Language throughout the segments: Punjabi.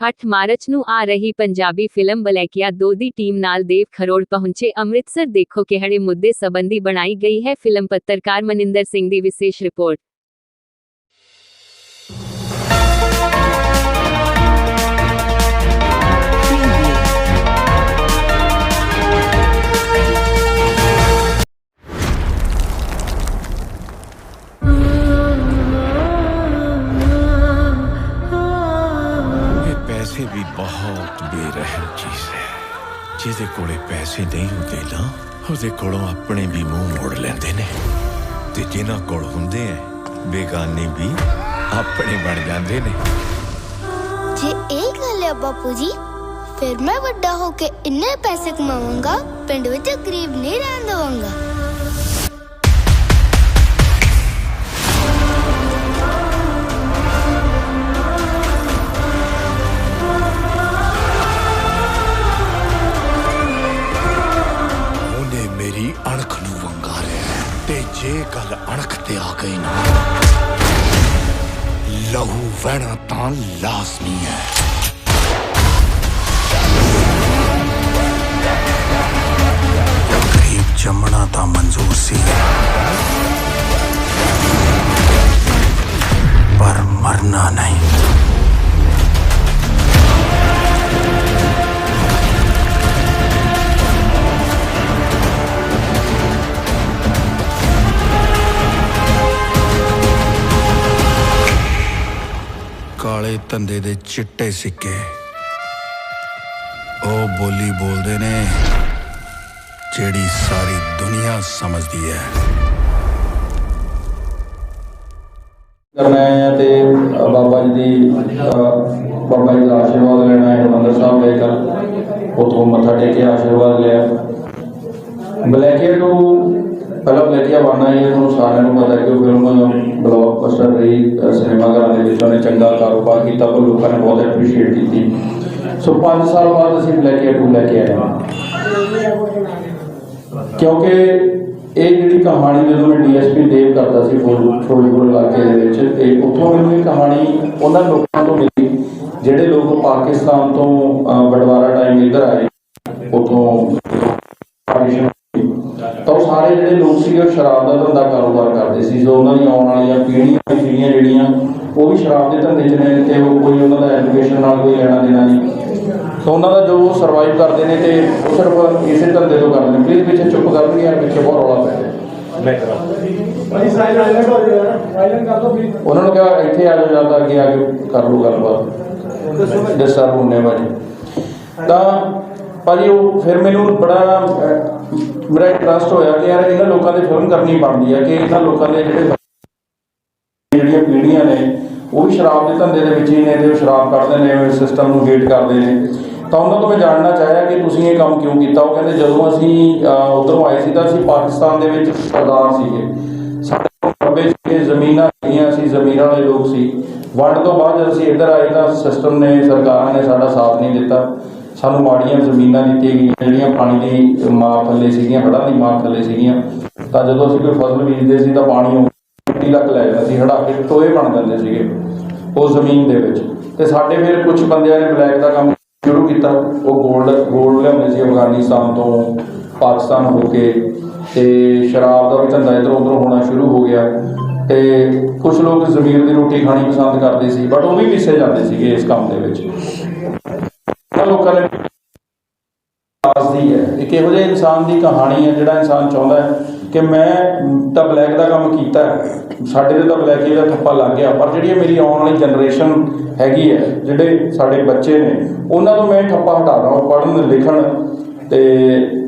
8 ਮਾਰਚ ਨੂੰ ਆ ਰਹੀ ਪੰਜਾਬੀ ਫਿਲਮ ਬਲੈਕੀਆ 2 ਦੀ ਟੀਮ ਨਾਲ ਦੇਵ ਖਰੋੜ ਪਹੁੰਚੇ। ਅੰਮ੍ਰਿਤਸਰ ਦੇਖੋ ਕਿਹੜੇ ਮੁੱਦੇ ਸੰਬੰਧੀ ਬਣਾਈ ਗਈ ਹੈ ਫਿਲਮ ਪੱਤਰਕਾਰ ਮਨਿੰਦਰ ਸਿੰਘ ਦੀ ਵਿਸ਼ੇਸ਼ ਰਿਪੋਰਟ। ਪੈਸੇ ਵੀ ਬਹੁਤ ਬੇਰਹਿਮ ਚੀਜ਼ ਹੈ। ਜਿਹਦੇ ਕੋਲੇ ਪੈਸੇ ਨਹੀਂ ਹੁੰਦੇ ਨਾ, ਉਹਦੇ ਕੋਲੋਂ ਆਪਣੇ ਵੀ ਮੂੰਹ ਮੋੜ ਲੈਂਦੇ ਨੇ। ਤੇ ਜਿਨ੍ਹਾਂ ਕੋਲ ਹੁੰਦੇ ਐ, ਬੇਗਾਨੇ ਵੀ ਆਪਣੇ ਬਣ ਜਾਂਦੇ ਨੇ। ਜੇ ਇਹ ਗੱਲ ਹੈ ਬਾਪੂ ਜੀ, ਫਿਰ ਮੈਂ ਵੱਡਾ ਹੋ ਕੇ ਇੰਨੇ ਪੈਸੇ ਕਮਾਵਾਂਗਾ ਪਿੰਡ ਵਿੱਚ ਗਰੀਬ ਨਹੀਂ ਰਹਿਣ ਦਵਾਂਗਾ। ਅਣਖ ਤੇ ਆ ਗਈ ਨਾ। ਲਹੂ ਵਹਿਣਾ ਤਾਂ ਲਾਜ਼ਮੀ ਹੈ। ਗਰੀਬ ਜੰਮਣਾ ਤਾਂ ਮਨਜ਼ੂਰ ਸੀ। ਪਰ ਮਰਨਾ ਨਹੀਂ। ਧੰਦੇ ਦੇ ਚਿੱਟੇ ਸਿੱਕੇ। ਉਹ ਬੋਲੀ ਬੋਲਦੇ ਨੇ, ਜਿਹੜੀ ਸਾਰੀ ਦੁਨੀਆ ਸਮਝਦੀ ਹੈ। ਕਰਨਾ ਹੈ ਤੇ ਬਾਬਾ ਜੀ ਦੀ ਬਾਬਾ ਜੀ ਦਾ ਆਸ਼ੀਰਵਾਦ ਲੈਣਾ ਹੈ, ਹਰਿਮੰਦਰ ਸਾਹਿਬ ਲੈ ਕਰ ਉਥੋਂ ਮੱਥਾ ਟੇਕ ਕੇ ਆਸ਼ੀਰਵਾਦ ਲਿਆ। ਬਲੈਕੀਆ ਨੂੰ ਪਹਿਲਾਂ ਬਲੈਕੀਆ ਬਣਨਾ ਹੈ ਤੁਹਾਨੂੰ ਸਾਰਿਆਂ ਨੂੰ ਪਤਾ ਹੈ ਕਿ ਉਹ ਫਿਲਮ ਬਲੌਕਬਸਟਰ ਰਹੀ ਸਿਨੇਮਾ ਘਰਾਂ ਦੇ ਵਿੱਚ ਉਹਨੇ ਚੰਗਾ ਕਾਰੋਬਾਰ ਕੀਤਾ ਪਰ ਲੋਕਾਂ ਨੇ ਬਹੁਤ ਐਪਰੀਸ਼ੀਏਟ ਕੀਤੀ। ਸੋ 5 ਸਾਲ ਬਾਅਦ ਅਸੀਂ ਬਲੈਕੀਆ 2 ਲੈ ਕੇ ਆਏ ਹਾਂ। ਕਿਉਂਕਿ ਇਹ ਜਿਹੜੀ ਕਹਾਣੀ ਜਦੋਂ ਮੈਂ ਡੀਐਸਪੀ ਦੇਵ ਕਰਦਾ ਸੀ ਫਿਰੋਜ਼- ਫਿਰੋਜ਼ਪੁਰ ਇਲਾਕੇ ਦੇ ਵਿੱਚ ਤੇ ਉੱਥੋਂ ਮੈਨੂੰ ਇਹ ਕਹਾਣੀ ਉਹਨਾਂ ਲੋਕਾਂ ਤੋਂ ਮਿਲੀ ਜਿਹੜੇ ਲੋਕ ਪਾਕਿਸਤਾਨ ਤੋਂ ਅਹ, ਬਟਵਾਰਾ ਟਾਈਮ ਇੱਧਰ ਆਏ ਉੱਥੋਂ partition ਤਾਂ ਉਹ ਸਾਰੇ ਜਿਹੜੇ ਲੋਕ ਸੀਗੇ ਉਹ ਸ਼ਰਾਬ ਦਾ ਧੰਦਾ ਕਾਰੋਬਾਰ ਕਰਦੇ ਸੀ। ਸੋ ਉਹਨਾਂ ਦੀਆਂ ਆਉਣ ਵਾਲੀਆਂ ਪੀੜ੍ਹੀਆਂ ਪੀੜ੍ਹੀਆਂ ਜਿਹੜੀਆਂ ਉਹ ਵੀ ਸ਼ਰਾਬ ਦੇ ਧੰਦੇ 'ਚ ਨੇ ਤੇ ਉਹ ਕੋਈ ਉਹਨਾਂ ਦਾ ਐਜੂਕੇਸ਼ਨ ਨਾਲ ਕੋਈ ਲੈਣਾ ਦੇਣਾ ਨਹੀਂ। ਸੋ ਉਹਨਾਂ ਦਾ ਜੋ ਸਰਵਾਈਵ ਕਰਦੇ ਨੇ ਤੇ ਉਹ ਸਿਰਫ ਇਸੇ ਧੰਦੇ ਤੋਂ ਕਰਦੇ ਨੇ। ਪਲੀਜ਼ ਪਿੱਛੇ ਚੁੱਪ ਕਰਨਗੇ ਯਾਰ ਪਿੱਛੇ ਬਹੁਤ ਰੌਲਾ ਪੈ ਰਿਹਾ ਭਾਈ ਸਾਈਲੈਂਟ ਹੋ ਜਾਓ ਯਾਰ। ਸਾਈਲੈਂਟ ਕਰ ਦੋ ਪਲੀਜ਼ ਉਹਨਾਂ ਨੂੰ ਕਿਹਾ ਇੱਥੇ ਆ ਜਾਓ ਜਾਂ ਤਾਂ ਅੱਗੇ ਆ ਕੇ ਕਰ ਲਓ ਗੱਲਬਾਤ। ਡਿਸਟਰਬ ਹੁੰਨੇ ਭਾਜੀ। ਤਾਂ ਭਾਜੀ ਉਹ ਫਿਰ ਮੈਨੂੰ ਬੜਾ ਅਹ, ਮੇਰਾ ਇੰਟਰਸਟ ਹੋਇਆ ਕਿ ਯਾਰ ਇਹਨਾਂ ਲੋਕਾਂ ਦੀ ਫਿਲਮ ਕਰਨੀ ਬਣਦੀ ਹੈ ਕਿ ਇਹਨਾਂ ਲੋਕਾਂ ਦੇ ਜਿਹੜੇ ਜਿਹੜੀਆਂ ਪੀੜ੍ਹੀਆਂ ਨੇ ਉਹ ਵੀ ਸ਼ਰਾਬ ਦੇ ਧੰਦੇ ਦੇ ਵਿੱਚ ਹੀ ਨੇ ਤੇ ਉਹ ਸ਼ਰਾਬ ਕੱਢਦੇ ਨੇ ਸਿਸਟਮ ਨੂੰ ਵੇਟ ਕਰਦੇ ਨੇ। ਤਾਂ ਉਹਨਾਂ ਤੋਂ ਮੈਂ ਜਾਣਨਾ ਚਾਹਿਆ ਕਿ ਤੁਸੀਂ ਇਹ ਕੰਮ ਕਿਉਂ ਕੀਤਾ? ਉਹ ਕਹਿੰਦੇ ਜਦੋਂ ਅਸੀਂ ਅਹ, ਉੱਧਰੋਂ ਆਏ ਸੀ ਤਾਂ ਅਸੀਂ ਪਾਕਿਸਤਾਨ ਦੇ ਵਿੱਚ ਸਰਦਾਰ ਸੀਗੇ। ਸਾਡੇ ਕੋਲ ਖੱਬੇ ਸੀਗੇ ਜ਼ਮੀਨਾਂ ਸੀਗੀਆਂ ਅਸੀਂ ਜ਼ਮੀਰਾਂ ਵਾਲੇ ਲੋਕ ਸੀ। ਵੰਡ ਤੋਂ ਬਾਅਦ ਜਦੋਂ ਅਸੀਂ ਇੱਧਰ ਆਏ ਤਾਂ ਸਿਸਟਮ ਨੇ ਸਰਕਾਰਾਂ ਨੇ ਸਾਡਾ ਸਾਥ ਨਹੀਂ ਦਿੱਤਾ। ਸਾਨੂੰ ਮਾੜੀਆਂ ਜ਼ਮੀਨਾਂ ਦਿੱਤੀਆਂ ਗਈਆਂ ਜਿਹੜੀਆਂ ਪਾਣੀ ਦੀ ਮਾਰ ਥੱਲੇ ਸੀਗੀਆਂ, ਹੜ੍ਹਾਂ ਦੀ ਮਾਰ ਥੱਲੇ ਸੀਗੀਆਂ, ਤਾਂ ਜਦੋਂ ਅਸੀਂ ਕੋਈ ਫਸਲ ਬੀਜਦੇ ਸੀ ਤਾਂ ਪਾਣੀ ਉਹ ਮਿੱਟੀ ਲੈ ਜਾਂਦਾ ਸੀ ਹੜਾ ਕੇ ਟੋਏ ਬਣ ਜਾਂਦੇ ਸੀਗੇ ਉਹ ਜ਼ਮੀਨ ਦੇ ਵਿੱਚ। ਤੇ ਸਾਡੇ ਫਿਰ ਕੁਝ ਬੰਦਿਆਂ ਨੇ ਬਲੈਕ ਦਾ ਕੰਮ ਸ਼ੁਰੂ ਕੀਤਾ। ਉਹ 골ਡ 골ਡ ਲਿਆਉਂਦੇ ਸੀ ਅਫਗਾਨਿਸਤਾਨ ਤੋਂ, ਪਾਕਿਸਤਾਨ ਹੋ ਕੇ, ਤੇ ਸ਼ਰਾਬ ਦਾ ਵੀ ਧੰਦਾ ਇੱਧਰੋਂ ਉੱਧਰੋਂ ਹੋਣਾ ਸ਼ੁਰੂ ਹੋ ਗਿਆ। ਤੇ ਕੁਝ ਲੋਕ ਜ਼ਮੀਰ ਦੀ ਰੋਟੀ ਖਾਣੀ ਪਸੰਦ ਕਰਦੇ ਸੀ ਬਟ ਉਹ ਵੀ ਪਿੱਛੇ ਜਾਂਦੇ ਸੀਗੇ ਇਸ ਕੰਮ ਦੇ ਵਿੱਚ। ਉਹਨਾਂ ਦੱਸਦੀ ਹੈ। ਇੱਕ ਇਹੋ ਜਿਹੇ ਇਨਸਾਨ ਦੀ ਕਹਾਣੀ ਹੈ, ਜਿਹੜਾ ਇਨਸਾਨ ਚਾਹੁੰਦਾ ਹੈ ਕਿ ਮੈਂ ਤਾਂ ਬਲੈਕ ਦਾ ਕੰਮ ਕੀਤਾ ਸਾਡੇ ਤੇ ਤਾਂ ਬਲੈਕ ਹੀ ਦਾ ਠੱਪਾ ਲੱਗ ਗਿਆ। ਪਰ ਜਿਹੜੀ ਮੇਰੀ ਆਉਣ ਵਾਲੀ ਜਨਰੇਸ਼ਨ ਹੈਗੀ ਹੈ, ਜਿਹੜੇ ਸਾਡੇ ਬੱਚੇ ਨੇ, ਉਹਨਾਂ ਨੂੰ ਮੈਂ ਇਹ ਠੱਪਾ ਹਟਾਉਣਾ ਉਹ ਪੜ੍ਹਨ, ਲਿਖਣ ਤੇ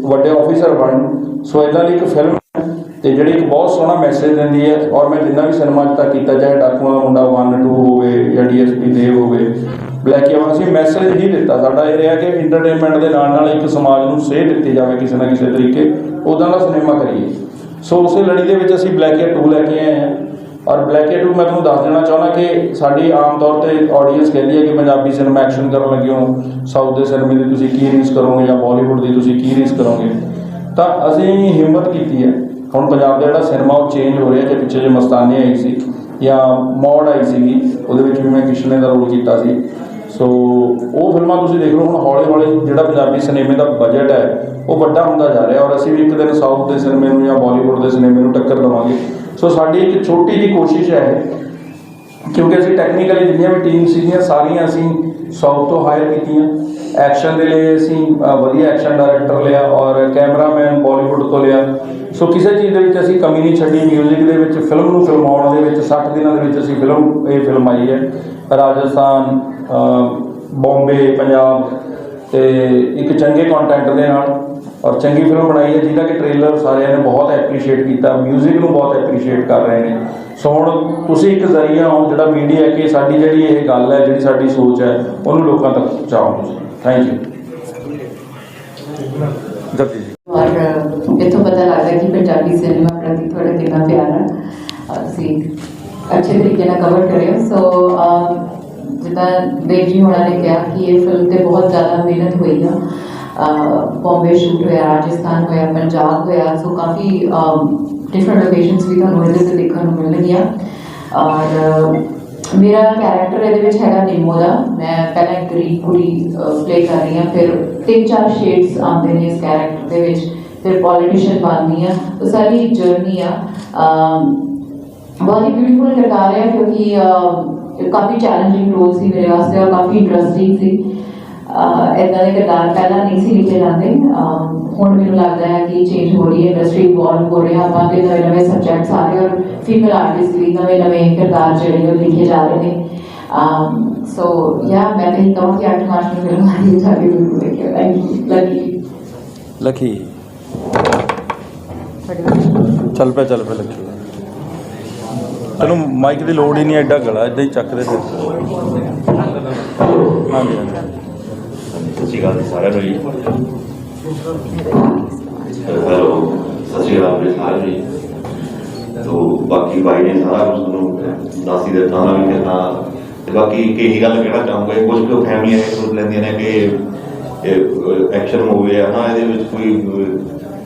ਵੱਡੇ ਆਫੀਸਰ ਬਣਨ ਸੋ ਇਦਾਂ ਦੀ ਇੱਕ ਫਿਲਮ ਹੈ ਤੇ ਜਿਹੜੀ ਇੱਕ ਬਹੁਤ ਸੋਹਣਾ ਮੈਸੇਜ ਦਿੰਦੀ ਹੈ। ਔਰ ਮੈਂ ਜਿੰਨਾ ਵੀ ਸਿਨੇਮਾ ਤੱਕ ਕੀਤਾ, ਚਾਹੇ ਡਾਕੂਆਂ ਦਾ ਮੁੰਡਾ 1 2 ਹੋਵੇ ਜਾਂ ਡੀਐਸਪੀ ਦੇਵ ਹੋਵੇ ਬਲੈਕ ਯਾਵਾ ਅਸੀਂ ਮੈਸੇਜ ਹੀ ਦਿੱਤਾ ਸਾਡਾ ਇਹ ਰਿਹਾ ਕਿ ਐਂਟਰਟੇਨਮੈਂਟ ਦੇ ਨਾਲ ਨਾਲ ਇੱਕ ਸਮਾਜ ਨੂੰ ਸੇਧ ਦਿੱਤੀ ਜਾਵੇ ਕਿਸੇ ਨਾ ਕਿਸੇ ਤਰੀਕੇ ਉਦਾਂ ਦਾ ਸਿਨੇਮਾ ਕਰੀਏ। ਸੋ ਉਸੇ ਲੜੀ ਦੇ ਵਿੱਚ ਅਸੀਂ ਬਲੈਕ ਏ 2 ਲੈ ਕੇ ਆਏ ਹਾਂ। ਔਰ ਬਲੈਕ ਏ 2 ਮੈਂ ਤੁਹਾਨੂੰ ਦੱਸ ਦੇਣਾ ਚਾਹੁੰਦਾ ਕਿ ਸਾਡੀ ਆਮ ਤੌਰ ਤੇ ਆਡੀਅנס ਕਹਿੰਦੀ ਹੈ ਕਿ ਪੰਜਾਬੀ ਸਿਨੇਮਾ ਐਕਸ਼ਨ ਕਰਨ ਲੱਗੇ ਹੋ ਸਾਊਥ ਦੇ ਸਿਨੇਮੇ ਦੀ ਤੁਸੀਂ ਕੀ ਰੀਸ ਕਰੋਗੇ ਜਾਂ ਬਾਲੀਵੁੱਡ ਦੀ ਤੁਸੀਂ ਕੀ ਰੀਸ ਕਰੋਗੇ? ਤਾਂ ਅਸੀਂ ਹਿੰਮਤ ਕੀਤੀ ਹੈ। ਹੁਣ ਪੰਜਾਬ ਦਾ ਜਿਹੜਾ ਸਿਨੇਮਾ ਉਹ ਚੇਂਜ ਹੋ ਰਿਹਾ ਜੇ ਪਿੱਛੇ ਜੇ ਮਸਤਾਨੀ ਆਈ ਸੀ ਜਾਂ ਮੌੜ ਆਈ ਸੀਗੀ, ਉਹਦੇ ਵਿੱਚ ਵੀ ਮੈਂ ਕਿਸ਼ਨੇ ਦਾ ਰੋਲ ਕੀਤਾ ਸੀ। ਸੋ ਉਹ ਫਿਲਮਾਂ ਤੁਸੀਂ ਦੇਖ ਲਓ, ਹੁਣ ਹੌਲੀ ਹੌਲੀ ਜਿਹੜਾ ਪੰਜਾਬੀ ਸਿਨੇਮੇ ਦਾ ਬਜਟ ਹੈ, ਉਹ ਵੱਡਾ ਹੁੰਦਾ ਜਾ ਰਿਹਾ ਔਰ ਅਸੀਂ ਵੀ ਇੱਕ ਦਿਨ ਸਾਊਥ ਦੇ ਸਿਨੇਮੇ ਨੂੰ ਜਾਂ ਬਾਲੀਵੁੱਡ ਦੇ ਸਿਨੇਮੇ ਨੂੰ ਟੱਕਰ ਦੇਵਾਂਗੇ। ਸੋ ਸਾਡੀ ਇੱਕ ਛੋਟੀ ਜਿਹੀ ਕੋਸ਼ਿਸ਼ ਹੈ, ਕਿਉਂਕਿ ਅਸੀਂ ਟੈਕਨੀਕਲੀ ਜਿੰਨੀਆਂ ਵੀ ਟੀਮ ਸੀਗੀਆਂ, ਸਾਰੀਆਂ ਅਸੀਂ ਸਾਊਥ ਤੋਂ ਹਾਇਰ ਕੀਤੀਆਂ। ਐਕਸ਼ਨ ਦੇ ਲਈ ਅਸੀਂ ਵਧੀਆ ਐਕਸ਼ਨ ਡਾਇਰੈਕਟਰ ਲਿਆ ਔਰ ਕੈਮਰਾਮੈਨ ਬਾਲੀਵੁੱਡ ਤੋਂ ਲਿਆ। ਸੋ ਕਿਸੇ ਚੀਜ਼ ਦੇ ਵਿੱਚ ਅਸੀਂ ਕਮੀ ਨਹੀਂ ਛੱਡੀ 뮤직 ਦੇ ਵਿੱਚ ਫਿਲਮ ਨੂੰ ਫਿਲਮਾਉਣ ਦੇ ਵਿੱਚ 60 ਦਿਨਾਂ ਦੇ ਵਿੱਚ ਅਸੀਂ ਫਿਲਮ ਇਹ ਫਿਲਮ ਆਈ ਹੈ। ਰਾਜਸਥਾਨ ਬੰਬੇ ਪੰਜਾਬ ਤੇ ਇੱਕ ਚੰਗੇ ਕੰਟੈਂਟ ਦੇ ਨਾਲ ਔਰ ਚੰਗੀ ਫਿਲਮ ਬਣਾਈ ਹੈ ਜਿਹਦਾ ਕਿ ਟ੍ਰੇਲਰ ਸਾਰਿਆਂ ਨੇ ਬਹੁਤ ਐਪਰੀਸ਼ੀਏਟ ਕੀਤਾ 뮤직 ਨੂੰ ਬਹੁਤ ਐਪਰੀਸ਼ੀਏਟ ਕਰ ਰਹੇ ਨੇ। ਸੋ ਹੁਣ ਤੁਸੀਂ ਇੱਕ ਜ਼ਰੀਆ ਹੋ ਜਿਹੜਾ ਮੀਡੀਆ ਕਿ ਸਾਡੀ ਜਿਹੜੀ ਇਹ ਗੱਲ ਹੈ ਜਿਹੜੀ ਸਾਡੀ ਸੋਚ ਹੈ ਉਹਨੂੰ ਲੋਕਾਂ ਤੱਕ ਪਹੁੰਚਾਓ ਤੁਸੀਂ। ਥੈਂਕ ਯੂ ਜੀ। ਔਰ ਇੱਥੋਂ ਪਤਾ ਲੱਗਦਾ ਕਿ ਪੰਜਾਬੀ ਸਿਨੇਮਾ ਪ੍ਰਤੀ ਤੁਹਾਡਾ ਕਿੰਨਾ ਪਿਆਰ ਹੈ ਤੁਸੀਂ ਅੱਛੇ ਤਰੀਕੇ ਨਾਲ ਕਵਰ ਕਰਿਓ। ਸੋ ਜਿੱਦਾਂ ਬੇਗ ਜੀ ਹੋਣਾ ਨੇ ਕਿਹਾ ਕਿ ਇਹ ਫਿਲਮ ਤੇ ਬਹੁਤ ਜ਼ਿਆਦਾ ਮਿਹਨਤ ਹੋਈ ਆ। ਬੰਬੇ ਸ਼ੂਟ ਹੋਇਆ ਰਾਜਸਥਾਨ ਹੋਇਆ ਪੰਜਾਬ ਹੋਇਆ ਸੋ ਕਾਫੀ ਡਿਫਰੈਂਟ ਲੋਕੇਸ਼ਨਸ ਵੀ ਤੁਹਾਨੂੰ ਇਹਦੇ ਤੇ ਦੇਖਣ ਨੂੰ ਮਿਲਣਗੀਆਂ। ਔਰ ਮੇਰਾ ਕੈਰੈਕਟਰ ਇਹਦੇ ਵਿੱਚ ਹੈਗਾ ਨਿੰਮੋ ਦਾ। ਮੈਂ ਪਹਿਲਾਂ ਇੱਕ ਗਰੀਬ ਕੁੜੀ ਪਲੇ ਕਰ ਰਹੀ ਹਾਂ, ਫਿਰ ਤਿੰਨ ਚਾਰ ਸ਼ੇਡਸ ਆਉਂਦੇ ਨੇ ਇਸ ਕੈਰੈਕਟਰ ਦੇ ਵਿੱਚ, ਫਿਰ ਪੋਲੀਟੀਸ਼ੀਅਨ ਬਣਦੀ ਆ ਉਹ ਸਾਰੀ ਜਰਨੀ ਆ। ਬਹੁਤ ਹੀ ਬਿਊਟੀਫੁਲ ਕਿਰਦਾਰ ਹੈ ਕਿਉਂਕਿ ਇਹ ਕਾਫੀ ਚੈਲੰਜਿੰਗ ਰੋਲ ਸੀ ਮੇਰੇ ਵਾਸਤੇ ਔਰ ਕਾਫੀ ਇੰਟਰਸਟਿੰਗ ਸੀ। ਇਦਾਂ ਦੇ ਕਿਰਦਾਰ ਪਹਿਲਾਂ ਨਹੀਂ ਸੀ ਲਿਖੇ ਜਾਂਦੇ। ਹੁਣ ਮੈਨੂੰ ਲੱਗਦਾ ਹੈ ਕਿ ਚੇਂਜ ਹੋ ਰਹੀ ਹੈ ਇੰਡਸਟਰੀ ਇਵੋਲਵ ਹੋ ਰਹੀ ਹੈ। ਆਪਾਂ ਦੇ ਨਵੇਂ ਨਵੇਂ ਸਬਜੈਕਟਸ ਆ ਰਹੇ ਔਰ ਫੀਮੇਲ ਆਰਟਿਸਟ ਵੀ ਨਵੇਂ ਨਵੇਂ ਕਿਰਦਾਰ ਜਿਹੜੇ ਉਹ ਲਿਖੇ ਜਾ ਰਹੇ ਨੇ। ਸੋ ਯਾ ਮੈਂ ਤਾਂ ਇਹ ਕਹਾਂ ਕਿ ਅੱਠ ਮਾਰਚ ਨੂੰ ਫਿਲਮ ਆ ਰਹੀ ਹੈ ਸਾਡੀ ਬਿਲਕੁਲ ਦੇਖਿਓ ਥੈਂਕ ਯੂ ਚੱਲ ਪਿਆ ਚੱਲ ਪਿਆ ਲਖੀ ਤੈਨੂੰ ਮਾਈਕ ਦੀ ਲੋੜ ਹੀ ਨਹੀਂ, ਐਡਾ ਗਲਾ ਐਦਾਂ ਹੀ ਚੱਕਦੇ ਫਿਰ। ਹਾਂਜੀ ਹਾਂਜੀ। ਸਤਿ ਸ਼੍ਰੀ ਅਕਾਲ ਸਾਰਿਆਂ ਨੂੰ ਜੀ। ਹੈਲੋ, ਸਤਿ ਸ਼੍ਰੀ ਅਕਾਲ ਜੀ ਸਾਰਿਆਂ ਨੂੰ ਜੀ। ਤੋ, ਬਾਕੀ ਭਾਈ ਨੇ ਸਾਰਾ ਕੁਝ ਤੁਹਾਨੂੰ ਦੱਸ ਹੀ ਦਿੱਤਾ ਨਾ ਵੀ ਕਿੰਨਾ। ਤੇ ਬਾਕੀ ਇੱਕ ਇਹੀ ਗੱਲ ਕਹਿਣਾ ਚਾਹੂੰਗਾ, ਇਹ ਕੁਝ ਕੁ ਫੈਮਲੀਆਂ ਇਹ ਸੋਚ ਲੈਂਦੀਆਂ ਨੇ ਕਿ ਐਕਸ਼ਨ ਮੂਵੀ ਹੈ ਨਾ, ਇਹਦੇ ਵਿੱਚ ਕੋਈ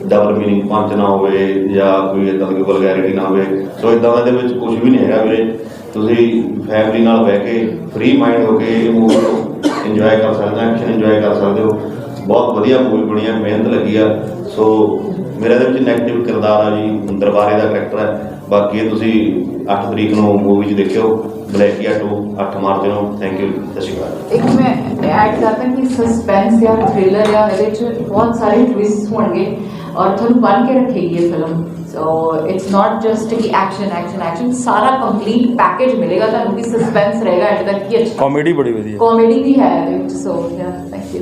ਡਬਲ ਮੀਨਿੰਗ ਪੰਚ ਨਾ ਹੋਵੇ ਜਾਂ ਕੋਈ ਇਦਾਂ ਦੀ ਵਲਗੈਰਿਟੀ ਨਾ ਹੋਵੇ। ਸੋ ਇਦਾਂ ਦਾ ਇਹਦੇ ਵਿੱਚ ਕੁਝ ਵੀ ਨਹੀਂ ਹੈਗਾ ਵੀਰੇ। ਤੁਸੀਂ ਫੈਮਿਲੀ ਨਾਲ ਬਹਿ ਕੇ ਫ੍ਰੀ ਮਾਈਂਡ ਹੋ ਕੇ ਮੂਵੀ ਨੂੰ ਇੰਜੋਏ ਕਰ ਸਕਦੇ ਹੋ ਐਕਸ਼ਨ ਇੰਜੋਏ ਕਰ ਸਕਦੇ ਹੋ। ਬਹੁਤ ਵਧੀਆ ਮੂਵੀ ਬਣੀ ਹੈ ਮਿਹਨਤ ਲੱਗੀ ਆ। ਸੋ ਮੇਰਾ ਇਹਦੇ ਵਿੱਚ ਨੈਗੇਟਿਵ ਕਿਰਦਾਰ ਆ ਜੀ, ਦਰਬਾਰੇ ਦਾ ਕਰੈਕਟਰ ਹੈ ਬਾਕੀ ਇਹ ਤੁਸੀਂ 8 ਤਰੀਕ ਨੂੰ ਮੂਵੀ 'ਚ ਦੇਖਿਓ ਬਲੈਕੀਆ 2 8 ਮਾਰਚ ਨੂੰ। ਥੈਂਕ ਯੂ ਸਤਿ ਸ਼੍ਰੀ ਅਕਾਲ। ਇੱਕ ਮੈਂ ਐਡ ਕਰਦਾ ਕਿ ਸਸਪੈਂਸ ਜਾਂ ਥ੍ਰਿਲਰ ਜਾਂ ਇਹਦੇ ਵਿੱਚ ਬਹੁਤ ਸਾਰੇ ਟਵਿਸਟ ਹੋਣਗੇ ਔਰ ਤੁਹਾਨੂੰ ਬੰਨ ਕੇ ਰੱਖੇਗੀ ਇਹ film so it's not just ਕਿ ਐਕਸ਼ਨ ਐਕਸ਼ਨ ਐਕਸ਼ਨ ਸਾਰਾ ਕੰਪਲੀਟ ਪੈਕੇਜ ਮਿਲੇਗਾ ਤੁਹਾਨੂੰ ਕਿ ਸਸਪੈਂਸ ਰਹੇਗਾ ਐਟ ਤੱਕ ਕਿ ਅੱਛਾ। ਕਾਮੇਡੀ ਬੜੀ ਵਧੀਆ। ਕਾਮੇਡੀ ਵੀ ਹੈ ਇਹਦੇ ਵਿੱਚ ਸੋ ਯਾ ਥੈਂਕ ਯੂ